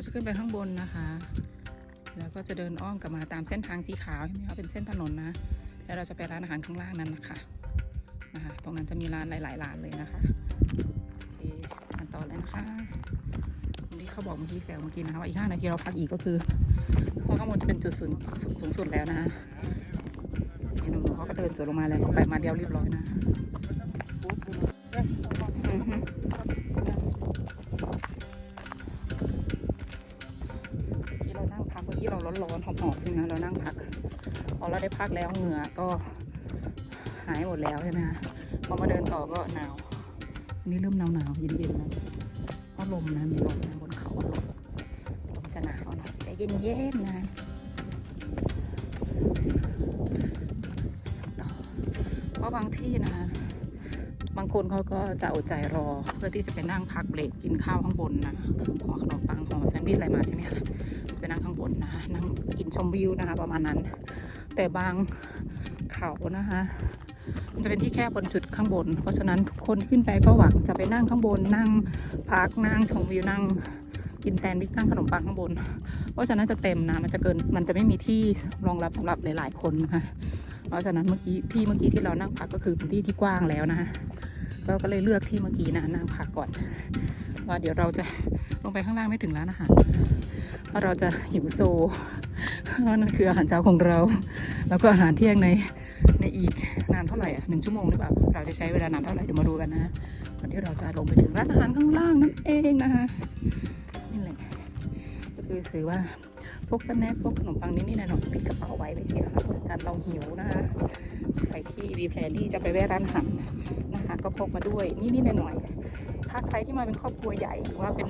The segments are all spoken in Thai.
เราจะขึ้นไปข้างบนนะคะ แล้วก็จะเดินอ้อมกลับมาตามเส้นทางสีขาวใช่ไหมคะเป็นเส้นถนนนะ แล้วเราจะไปร้านอาหารข้างล่างนั้นนะคะนะคะ ตรงนั้นจะมีร้านหลายๆร้านเลยนะคะโอเคกันต่อเลยนะคะตรงที่เขาบอกเมื่อกี้แซวเมื่อกี้นะคะว่าอีกห้านาทีเราพักอีกก็คือเพราะข้างบนจะเป็นจุดสูงสูงสุดแล้วนะคะหนุ่มๆเขาก็เดินสวนลงมาแล้วไปมาเดียวเรียบร้อยนะ พักแล้วเหงื่อก็หายหมดแล้วใช่ไหมคะพอมาเดินต่อก็หนาวนนี้เริ่มหนาวหนาวๆเย็นแล้วเพราะลมนะมีลมนะบนเขาอะลมลมจะหนาวหน่อยใจเย็นนะต่อเพราะบางที่นะคะบางคนเขาก็จะอดใจรอเพื่อที่จะไปนั่งพักเบรกกินข้าวข้างบนนะห่อขนมปังห่อแซนด์วิชอะไรมาใช่ไหมคะไปนั่งข้างบนนะคะนั่งกินชมวิวนะคะ ประมาณนั้น แต่บางเขานะคะมันจะเป็นที่แคบบนจุดข้างบน เพราะฉะนั้นทุกคนขึ้นไปก็หวังจะไปนั่งข้างบน นั่งพักนั่งชมวิวนั่งกินแซนด์วิชนั่งขนมปังข้างบน เพราะฉะนั้นจะเต็มนะมันจะเกินมันจะไม่มีที่รองรับสำหรับหลาย ๆ คนนะคะเพราะฉะนั้นเมื่อกี้ที่เมื่อกี้ที่เรานั่งพักก็คือเป็นที่ที่กว้างแล้วนะคะก็ก็เลยเลือกที่เมื่อกี้นะนั่งพักก่อนว่าเดี๋ยวเราจะลงไปข้างล่างไม่ถึงร้านอาหารเพราะเราจะหิวโซ นั่นคืออาหารเช้าของเรา แล้วก็อาหารเที่ยงในในอีกนานเท่าไหร่อะหนึ่งชั่วโมงหรือเปล่า เราจะใช้เวลานานเท่าไหร่เดี๋ยวมาดูกันนะก่อนที่เราจะลงไปถึงร้านอาหารข้างล่างนั่นเองนะคะนี่แหละก็คือถือว่าพวกสแน็คพวกขนมปังนิดๆหน่อยๆติดกระเป๋าไว้ไปเสียค่ะการเราหิวนะคะใครที่มีแพลนที่จะไปแวะร้านอาหารนะคะ ก็พกมาด้วยนิดๆหน่อยๆถ้าใครที่มาเป็นครอบครัวใหญ่หรือว่าเป็น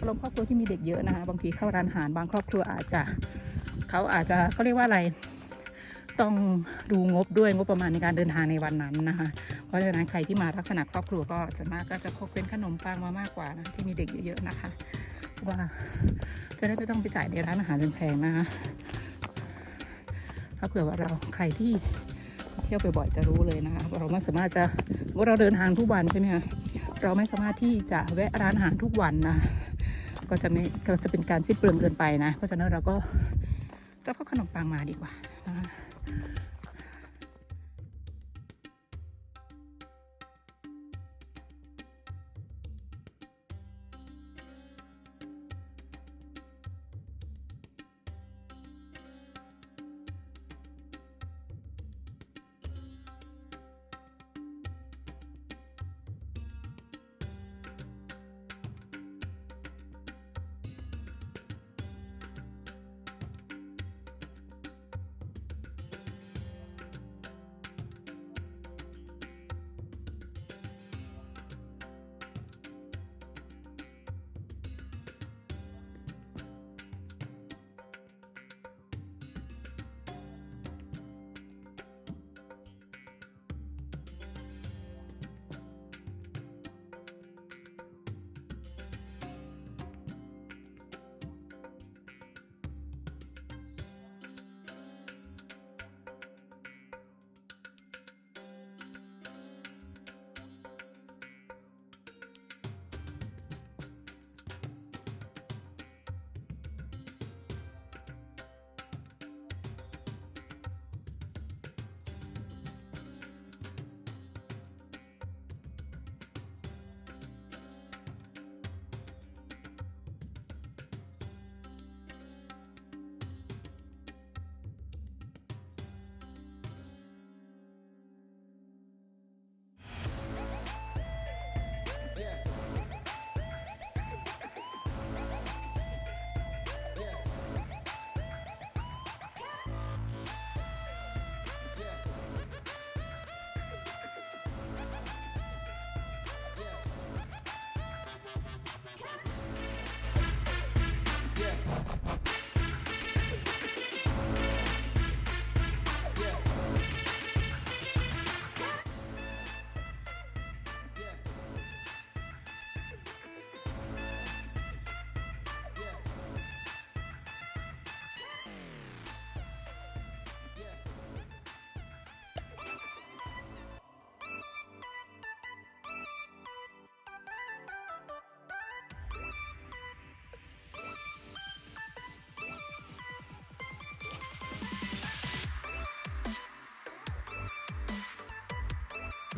อารมณ์ครอบครัวที่มีเด็กเยอะนะคะ บางทีเข้าร้านอาหารบางครอบครัวอาจจะเขาอาจจะเขาเรียกว่าอะไร ต้องดูงบด้วยงบประมาณในการเดินทางในวันนั้นนะคะ เพราะฉะนั้นใครที่มาลักษณะครอบครัวก็จะมากก็จะพกเป็นขนมปังมามากกว่านะที่มีเด็กเยอะๆนะคะ ว่าจะได้ไม่ต้องไปจ่ายในร้านอาหารแพงๆนะคะถ้าเผื่อว่าเราใครที่เที่ยวบ่อยๆจะรู้เลยนะคะว่าเราไม่สามารถจะว่าเราเดินทางทุกวันใช่ไหมคะเราไม่สามารถที่จะแวะร้านอาหารทุกวันนะ ก็จะไม่ก็จะเป็นการสิ้นเปลืองเกินไปนะ เพราะฉะนั้นเราก็จะพกขนมปังมาดีกว่านะ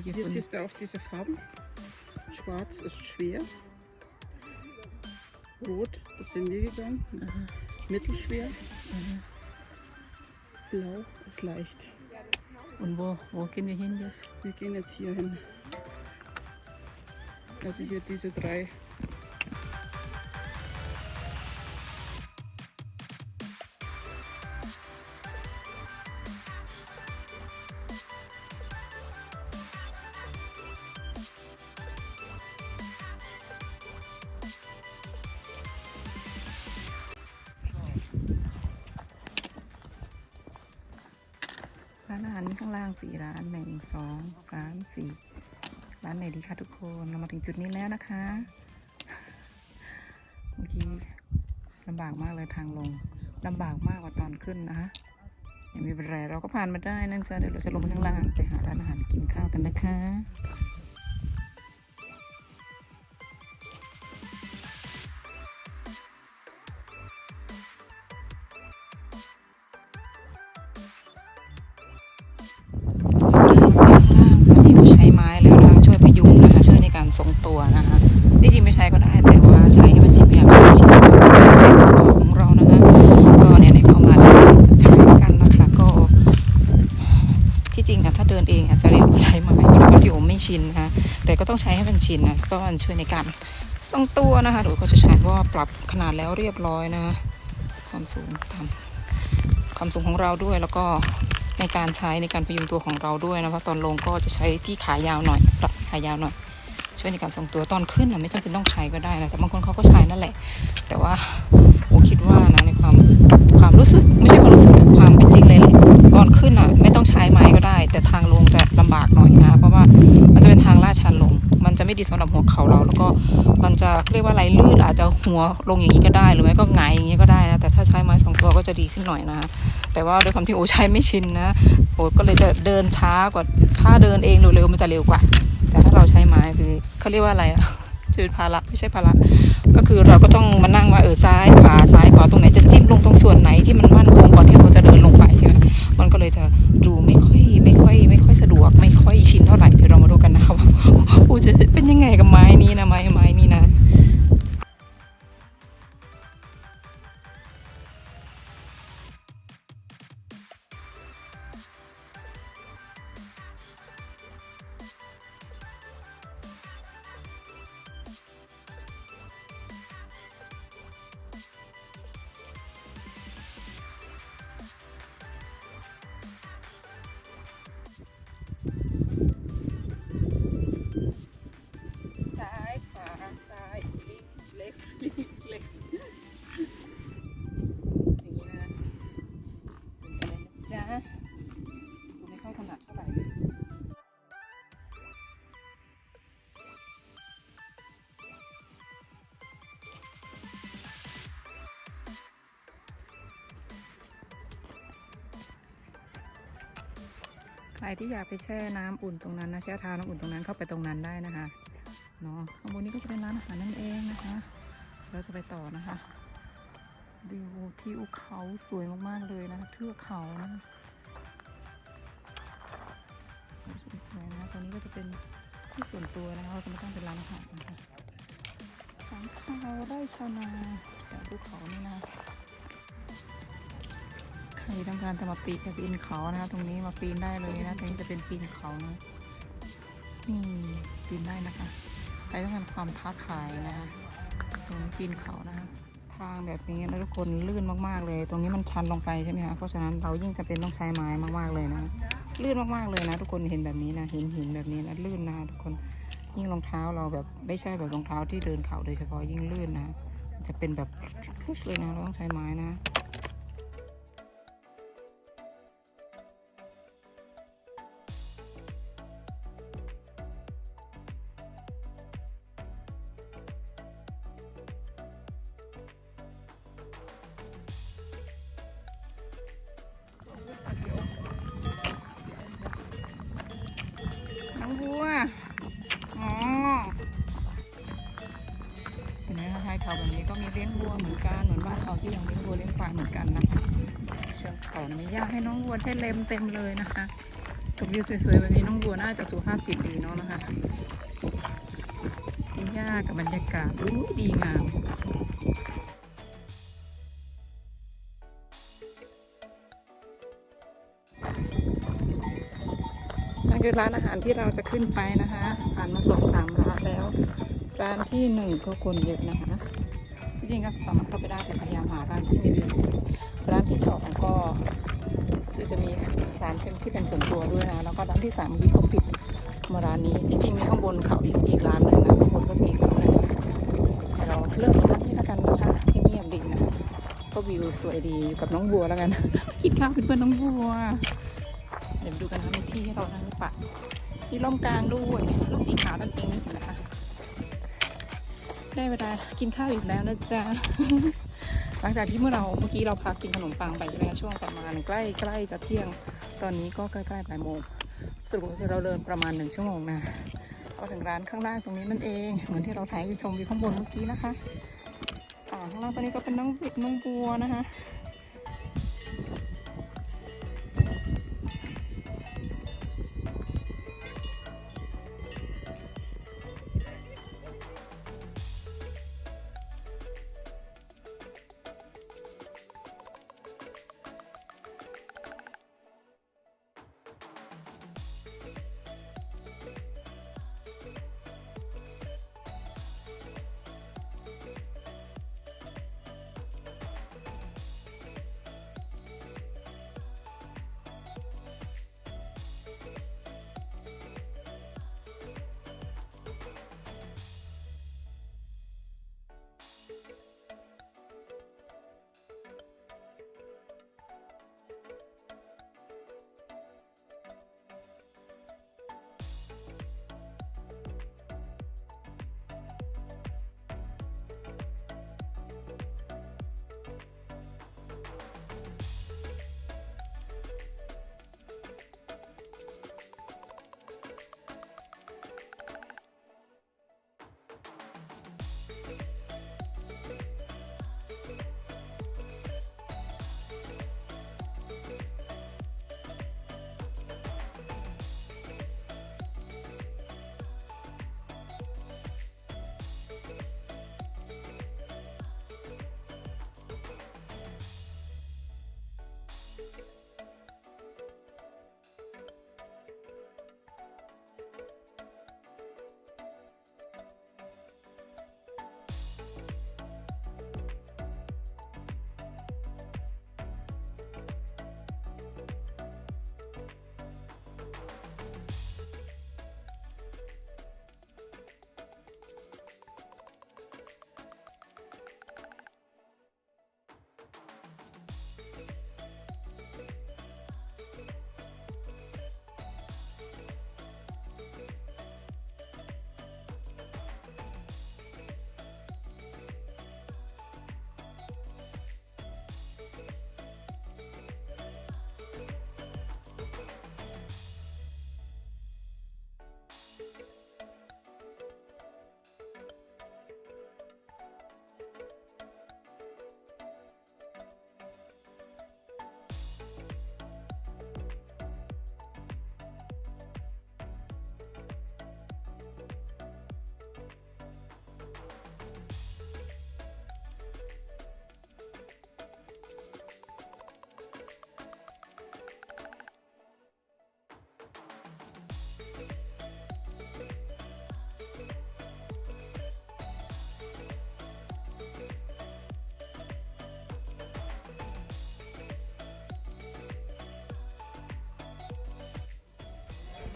hier Hier siehst du auch diese Farben. Schwarz ist schwer. Rot, das sind wir gegangen. Mittelschwer. Blau ist leicht. Und wo, wo gehen wir hin jetzt? Wir gehen jetzt hier hin. Also hier diese drei. ร้านนี้ข้างล่างสี่ร้านหนึ่งสองสามสี่ร้านไหนดีคะทุกคนเรามาถึงจุดนี้แล้วนะคะเมื่อกี้ลำบากมากเลยทางลงลำบากมากกว่าตอนขึ้นนะคะยังมีเป็นไรเราก็ผ่านมาได้นั่นจ้ะเดี๋ยวเราจะลงไปข้างล่างไปหาร้านอาหารกินข้าวกันนะคะ ชินนะคะแต่ก็ต้องใช้ให้มันชินนะเพราะมันช่วยในการทรงตัวนะคะเดี๋ยวก็จะใช้ว่าปรับขนาดแล้วเรียบร้อยนะคะความสูงตามความสูงของเราด้วยแล้วก็ในการใช้ในการพยุงตัวของเราด้วยนะเพราะตอนลงก็จะใช้ที่ขายาวหน่อยปรับขายาวหน่อย ช่วยในการทรงตัวตอนขึ้นนะไม่จำเป็นต้องใช้ก็ได้นะแต่บางคนเขาก็ใช้นั่นแหละ แต่ว่าโอคิดว่านะในความความรู้สึกไม่ใช่ความรู้สึก อนขึ้นอะ ไม่ต้องใช้ไม้ก็ได้ แต่ทางลงจะลำบากหน่อยนะ เพราะว่ามันจะเป็นทางลาดชันลง มันจะไม่ดีสำหรับหัวเข่าเรา แล้วก็มันจะเรียกว่าอะไรลื่นอาจจะหัวลงอย่างนี้ก็ได้ หรือไม่ก็หงอย่างนี้ก็ได้นะ แต่ถ้าใช้ไม้สองตัวก็จะดีขึ้นหน่อยนะ แต่ว่าด้วยความที่โอใช้ไม่ชินนะ โอก็เลยจะเดินช้ากว่า ถ้าเดินเองเร็วๆมันจะเร็วกว่า แต่ถ้าเราใช้ไม้คือเขาเรียกว่าอะไรอะจืดภาระไม่ใช่ภาระก็คือเราก็ต้องมานั่งว่าเออซ้ายขวาซ้ายขวาตรงไหนจะจิ้มลงตรงส่วนไหนที่มันมั่นคงก่อนที่เราจะเดินลง มันก็เลยจะดูไม่ค่อยไม่ค่อย ไม่ค่อยสะดวก ไม่ค่อยชินเท่าไหร่เดี๋ยวเรามาดูกันนะคะว่าอูจะเป็นยังไงกับไม้นี้นะไม้ไม้นี้นะ ที่อยากไปแช่น้ำอุ่นตรงนั้นนะแช่เท้าน้ำอุ่นตรงนั้นเข้าไปตรงนั้นได้นะคะเนาะข้างบนนี้ก็จะเป็นร้านอาหารนั่นเองนะคะเราจะไปต่อนะคะวิวที่อุเขาสวยมากๆเลยนะคะเทือกเขานะคะสวยๆนะตรงนี้ก็จะเป็นที่ส่วนตัวนะคะเราจะไม่ต้องเป็นร้านอาหารนะคะสามชาวไร่ชาวนาแถวภูเขานี่นะ ใครต้องการจะมาปีนจะปีนเขานะคะตรงนี้มาปีนได้เลยนะตรงนี้จะเป็นปีนเขานะนี่ปีนได้นะคะใครต้องการความท้าทายนะคะตรงนี้ปีนเขานะคะทางแบบนี้นะทุกคนลื่นมากๆเลย ตรงนี้มันชันลงไปใช่ไหมคะเพราะฉะนั้นเรายิ่งจะเป็นต้องใช้ไม้มากๆเลยนะลื่นมากๆเลยนะ ทุกคนเห็นแบบนี้นะเห็นหินแบบนี้นะลื่นนะคะทุกคนยิ่งรองเท้าเราแบบไม่ใช่แบบรองเท้าที่เดินเขาโดยเฉพาะยิ่งลื่นนะจะเป็นแบบพุชเลยนะเราต้องใช้ไม้นะ ให้น้องวัวได้เล็มเต็มเลยนะคะกับวิวสวยๆแบบนี้น้องบัวน่าจะสุขภาพจิตดีเนาะนะคะหญ้ากับบรรยากาศอู้ดีงามนั่นคือร้านอาหารที่เราจะขึ้นไปนะคะผ่านมาสองสามร้านแล้ว ร้านที่หนึ่งก็คนเยอะนะคะจริงก็สามารถเข้าไปได้แต่พยายามหาร้านที่มีวิวสวยๆร้านที่สองก็ คือจะมีร้านเป็นที่เป็นส่วนตัวด้วยนะ แล้วก็ร้านที่สามเมื่อกี้เขาปิดมาร้านนี้ จริงๆมีข้างบนเขาอีกอีกร้านหนึ่งนะข้างบนก็จะมีคนนึงแต่เราเลือกร้านนี้แล้วกันนะคะที่เงียบดีนะ ก็วิวสวยดีอยู่กับน้องบัวแล้วกันกินข้าวเป็นเพื่อนน้องบัว เดี๋ยวดูกันนะคะมีที่ให้เรานั่งหรือเปล่ามีร่มกลางด้วยร่มสีขาวนั่นเองนะคะ ได้เวลากินข้าวอีกแล้วนะจ๊ะ หลังจากที่เมื่อเราเมื่อกี้เราพักกินขนมปังไปใช่ไหมช่วงประมาณใกล้ใกล้จะเที่ยง ตอนนี้ก็ใกล้ๆบ่ายโมงสรุปก็คือเราเดินประมาณหนึ่งชั่วโมงนะก็ถึงร้านข้างล่างตรงนี้นั่นเอง เหมือนที่เราถ่ายชมวิวข้างบนเมื่อกี้นะคะอ่าข้างล่างตอนนี้ก็เป็นน้องบิดน้องบัวนะคะ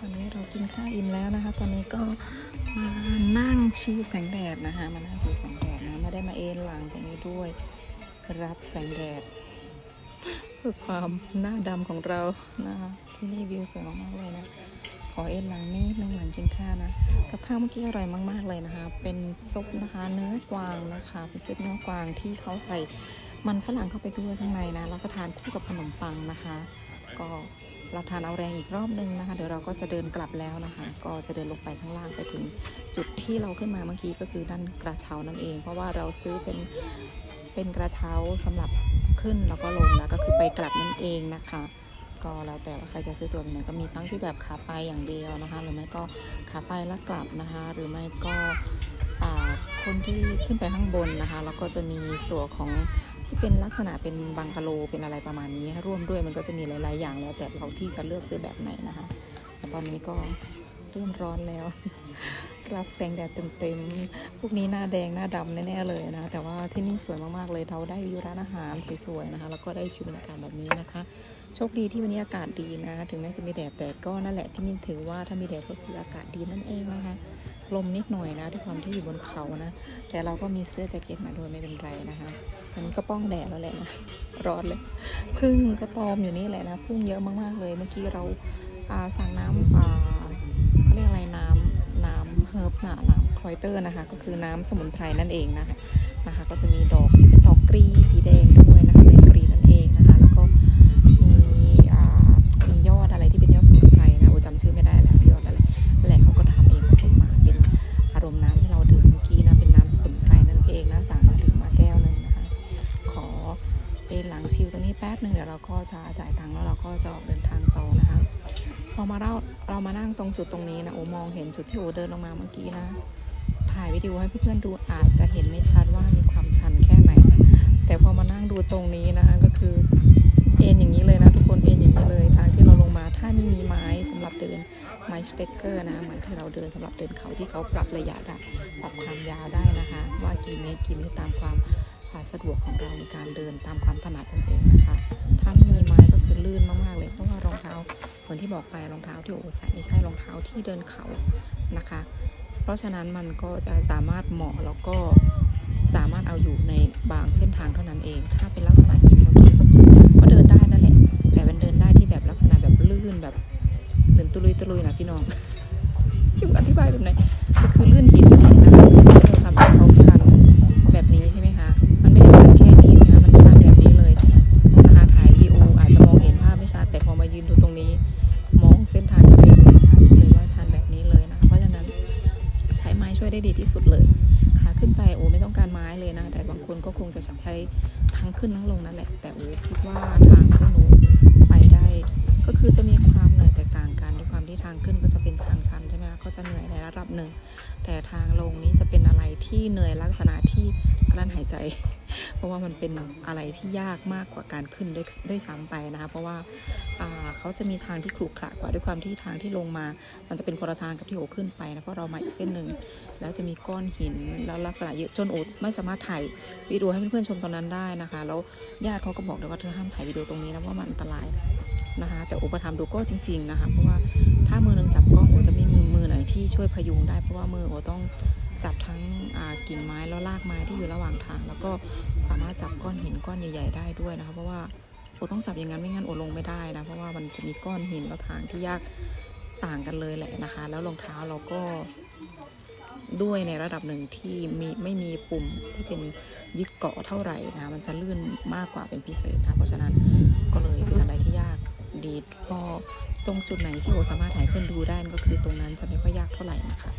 อนนี้เรากินข้าวอิ่มแล้วนะคะ ตอนนี้ก็มานั่งชิวแสงแดดนะคะ มานั่งชิวแสงแดดนะไม่ได้มาเอนหลังตรงนี้ด้วย รับแสงแดดเพื่อความหน้าดำของเรานะคะที่นี่วิวสวยมากๆเลยนะขอเอ็นหลังนี้นึ่งหลังกินข้าวนะ กับข้าวเมื่อกี้อร่อยมาก ๆเลยนะคะ เป็นซุปนะคะ เนื้อกวางนะคะ เป็นซุปเนื้อกวางที่เขาใส่มันฝรั่งเข้าไปด้วยข้างในนะ แล้วก็ทานคู่กับขนมปังนะคะ ก็ เราทานเอาแรงอีกรอบนึงนะคะ เดี๋ยวเราก็จะเดินกลับแล้วนะคะ ก็จะเดินลงไปข้างล่างไปถึงจุดที่เราขึ้นมาเมื่อกี้ก็คือด้านกระเช้านั่นเอง เพราะว่าเราซื้อเป็นเป็นกระเช้าสำหรับขึ้นแล้วก็ลงแล้วก็คือไปกลับนั่นเองนะคะ ก็แล้วแต่ว่าใครจะซื้อตัวไหนก็มีทั้งที่แบบขาไปอย่างเดียวนะคะ หรือไม่ก็ขาไปแล้วกลับนะคะ หรือไม่ก็คนที่ขึ้นไปข้างบนนะคะแล้วก็จะมีตัวของที่เป็นลักษณะเป็นบังกะโลเป็นอะไรประมาณนี้ร่วมด้วยมันก็จะมีหลาย ๆ อย่างแล้วแต่เราที่จะเลือกซื้อแบบไหนนะคะแต่ตอนนี้ก็เริ่มร้อนแล้ว รับแสงแดดเต็มๆพวกนี้หน้าแดงหน้าดำแน่ๆเลยนะ แต่ว่าที่นี่สวยมากๆเลยเราได้ดูร้านอาหารสวยๆนะคะ แล้วก็ได้ชิมบรรยากาศแบบนี้นะคะ โชคดีที่วันนี้อากาศดีนะ ถึงแม้จะมีแดดแต่ก็นั่นแหละที่นี่ถือว่าถ้ามีแดดก็คืออากาศดีนั่นเองนะคะลมนิดหน่อยนะด้วยความที่อยู่บนเขานะ แต่เราก็มีเสื้อแจ็คเก็ตมาด้วยไม่เป็นไรนะคะอันนี้ก็ป้องแดดแล้วแหละนะร้อนเลยพึ่งก็ตอมอยู่นี่แหละนะพึ่งเยอะมากๆเลย เมื่อกี้เราสั่งน้ำเขาเรียกอะไรน้ำน้ำเฮิร์บนะน้ำคอยเตอร์นะคะ ก็คือน้ำสมุนไพรนั่นเองนะคะนะคะ ก็จะมีดอกที่เป็นดอกกรีสีแดงด้วย จุดที่โอเดินลงมาเมื่อกี้นะ ถ่ายวิดีโอให้เพื่อนๆดูอาจจะเห็นไม่ชัดว่ามีความชันแค่ไหนนะแต่พอมานั่งดูตรงนี้นะคะก็คือเอ็นอย่างนี้เลยนะทุกคนเอ็นอย่างนี้เลยทางที่เราลงมาถ้าไม่มีไม้สำหรับเดินไม้สเต็กเกอร์นะไม้ที่เราเดินสำหรับเดินเขาที่เขาปรับระยะได้ปรับความยาวได้นะคะ ว่ากี่เมตรกี่เมตรตามความาสะดวกของเราในการเดินตามความถนัดนั่นเองนะคะ ถ้าไม่มีไม้ก็คือลื่นมากๆเลยเพราะว่า เหมือนที่บอกไปรองเท้าที่โอใส่ไม่ใช่รองเท้าที่เดินเขานะคะ เพราะฉะนั้นมันก็จะสามารถเหมาะแล้วก็สามารถเอาอยู่ในบางเส้นทางเท่านั้นเอง ถ้าเป็นลักษณะหินเมื่อกี้ก็คือก็เดินได้นั่นแหละแต่มันเดินได้ที่แบบลักษณะแบบลื่นแบบเหมือนตุลุยตุลุยนะพี่น้องอยู่อธิบายแบบไหนก็คือลื่นหินนะคะ คนใช้ทั้งขึ้นทั้งลงนั่นแหละ แต่โอ้คิดว่าทางขึ้นโอ้ไปได้ ก็คือจะมีความเหนื่อยแตกต่างกันด้วยความที่ทางขึ้นก็จะเป็นทางชันใช่ไหมคะก็จะเหนื่อยในระดับหนึ่ง แต่ทางลงนี้จะเป็นอะไรที่เหนื่อยลักษณะที่กลั้นหายใจ เพราะว่ามันเป็นอะไรที่ยากมากกว่าการขึ้นด้วยด้วยซ้ำไปนะคะเพราะว่าเขาจะมีทางที่ขรุขระกว่าด้วยความที่ทางที่ลงมา มันจะเป็นคนละทางกับที่โอขึ้นไปนะเพราะเรามาอีกเส้นหนึ่งแล้วจะมีก้อนหินแล้วลักษณะเยอะจนโอไม่สามารถถ่ายวิดีโอให้เพื่อนๆชมตอนนั้นได้นะคะ แล้วญาติเขาก็บอกเลยว่าเธอห้ามถ่ายวิดีโอตรงนี้นะเพรามันอันตรายนะคะแต่โอประทำดูก็จริง ๆนะคะ เพราะว่าถ้ามือหนึงจับกล้องโอจะไม่มีมือไหนที่ช่วยพยุงได้เพราะว่ามือโอต้อง จับทั้งกิ่งไม้แล้วลากไม้ที่อยู่ระหว่างทาง แล้วก็สามารถจับก้อนหินก้อนใหญ่ ๆ ได้ด้วยนะคะ เพราะว่าโอต้องจับอย่างนั้นไม่งั้นโอลงไม่ได้นะ เพราะว่ามันจะมีก้อนหินแล้วทางที่ยากต่างกันเลยแหละนะคะ แล้วรองเท้าเราก็ด้วยในระดับหนึ่งที่มีไม่มีปุ่มที่เป็นยึดเกาะเท่าไหร่นะคะมันจะลื่นมากกว่าเป็นพิเศษนะเพราะฉะนั้นก็เลยเป็นอะไรที่ยากดีก็ตรงจุดไหนที่โอสามารถถ่ายขึ้นดูได้ก็คือตรงนั้นจะไม่ค่อยยากเท่าไหร่นะคะ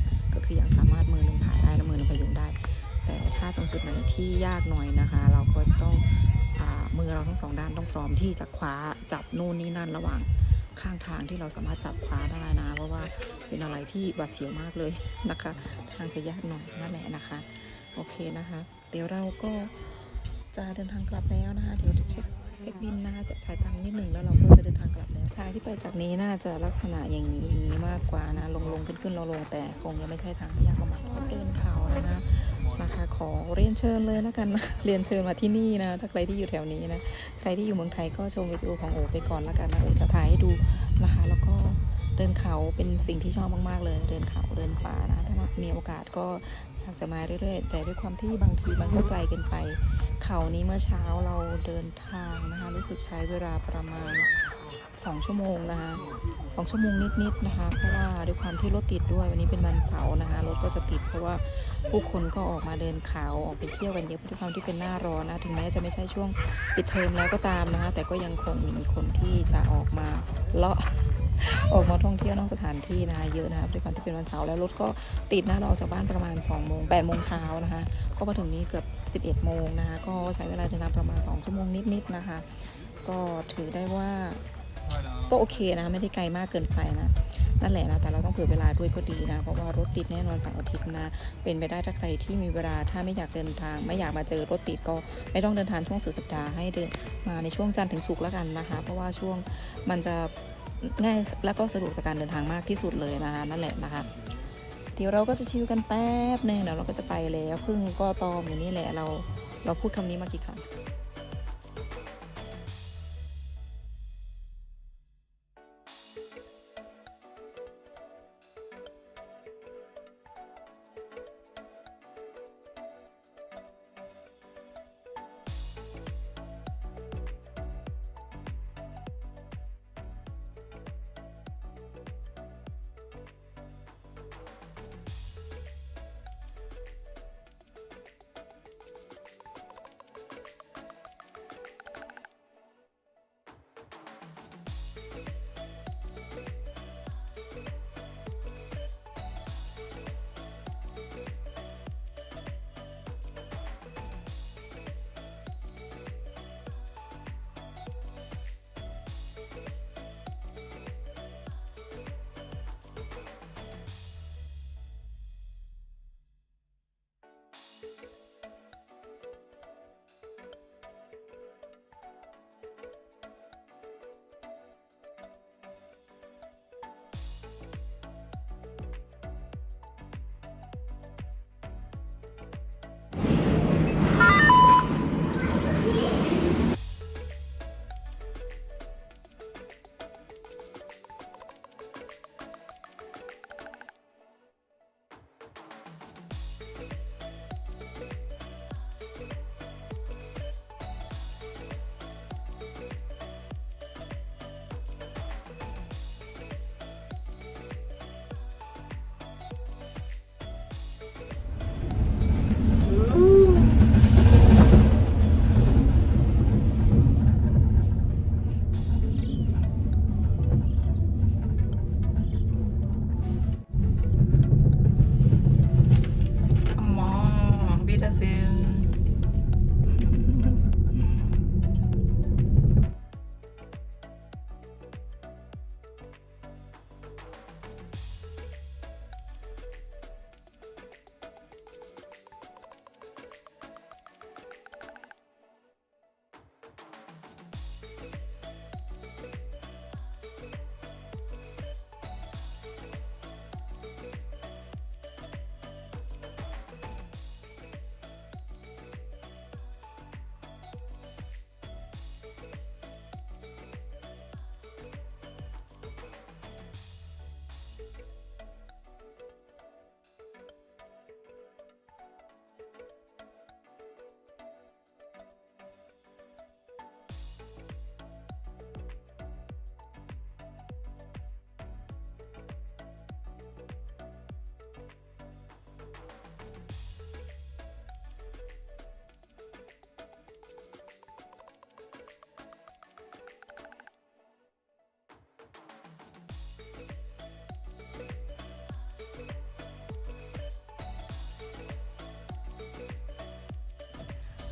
คือยังสามารถมือหนึ่งถ่ายได้และมือหนึ่งพยุงได้ แต่ถ้าตรงจุดไหนที่ยากหน่อยนะคะ เราก็จะต้องอมือเราทั้งสองด้านต้องพร้อมที่จะคว้าจับนู่นนี่นั่นระหว่างข้างทางที่เราสามารถจับคว้าได้นะเพราะว่าเป็นอะไรที่หวาดเสียวมากเลยนะคะ ทางจะยากหน่อยนั่นแหละนะคะ โอเคนะคะ เดี๋ยวเราก็จะเดินทางกลับแล้วนะคะ เดี๋ยวจะเช็ค เช็คบินนะคะจะจ่ายตังค์นิดหนึ่งแล้วเราก็จะเดินทางกลับแล้วทางที่ไปจากนี้น่าจะลักษณะอย่างนี้อย่างนี้มากกว่านะลงลงขึ้นขึ้นลงลงแต่คงยังไม่ใช่ทางที่ยากมากชอบเดินเขานะคะนะคะขอเรียนเชิญเลยแล้วกันนะเรียนเชิญมาที่นี่นะถ้าใครที่อยู่แถวนี้นะใครที่อยู่เมืองไทยก็ชมวิดีโอของโอไปก่อนแล้วกันนะโอจะถ่ายให้ดูนะคะแล้วก็เดินเขาเป็นสิ่งที่ชอบมากๆเลย เดินเขาเดินป่านะถ้ามีโอกาสก็อยากจะมาเรื่อยๆ แต่ด้วยความที่บางทีมันก็ไกลเกินไป เขานี้เมื่อเช้าเราเดินทางนะคะรู้สึกใช้เวลาประมาณ 2 ชั่วโมงนะคะสองชั่วโมงนิดๆนะคะ เพราะว่าด้วยความที่รถติดด้วยวันนี้เป็นวันเสาร์นะคะรถก็จะติดเพราะว่าผู้คนก็ออกมาเดินเขาออกไปเที่ยวกันเยอะเพราะด้วยความที่เป็นหน้าร้อนนะถึงแม้จะไม่ใช่ช่วงปิดเทอมแล้วก็ตามนะคะแต่ก็ยังคงมีคนที่จะออกมาเลาะ ออกมาท่องเที่ยวนอกสถานที่นะคะเยอะนะคะด้วยความที่เป็นวันเสาร์แล้วรถก็ติดนะเราออกจากบ้านประมาณ2โมง8โมงเช้านะคะ ก็มาถึงนี้เกือบ 11 โมงนะคะ ก็ใช้เวลาเดินทางประมาณ 2 ชั่วโมงนิดๆนะคะ ก็ถือได้ว่าก็โอเคนะไม่ได้ไกลมากเกินไปนะนั่นแหละนะแต่เราต้องเผื่อเวลาด้วยก็ดีนะเพราะว่ารถติดแน่นอนเสาร์อาทิตย์นะเป็นไปได้ถ้าใครที่มีเวลาถ้าไม่อยากเดินทาง ไม่อยากมาเจอรถติดก็ไม่ต้องเดินทางช่วงสุดสัปดาห์ให้เดินมาในช่วงจันทร์ถึงศุกร์แล้วกันนะคะ เพราะว่าช่วงมันจะ ง่ายแล้วก็สะดวกต่อการเดินทางมากที่สุดเลยนะคะนั่นแหละนะคะเดี๋ยวเราก็จะชิลกันแป๊บหนึ่งเดี๋ยวเราก็จะไปแล้วพึ่งก็ตอมอยู่นี่แหละเราเราพูดคำนี้มากี่ครั้ง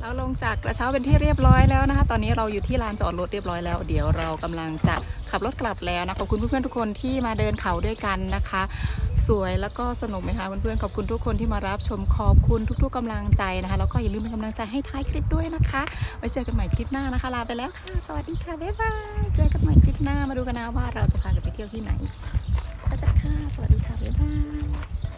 เราลงจากกระเช้าเป็นที่เรียบร้อยแล้วนะคะ ตอนนี้เราอยู่ที่ลานจอดรถเรียบร้อยแล้ว เดี๋ยวเรากำลังจะขับรถกลับแล้วนะขอบคุณเพื่อนๆทุกคนที่มาเดินเขาด้วยกันนะคะ สวยแล้วก็สนุกไหมคะเพื่อนๆขอบคุณทุกคนที่มารับชมขอบคุณทุก ๆกำลังใจนะคะแล้วก็อย่าลืมเป็นกำลังใจให้ท้ายคลิปด้วยนะคะไว้เจอกันใหม่คลิปหน้านะคะลาไปแล้วค่ะ สวัสดีค่ะบ๊ายบายเจอกันใหม่คลิปหน้ามาดูกันนะว่าเราจะพากันไปเที่ยวที่ไหนเจอกันค่ะสวัสดีค่ะบ๊ายบาย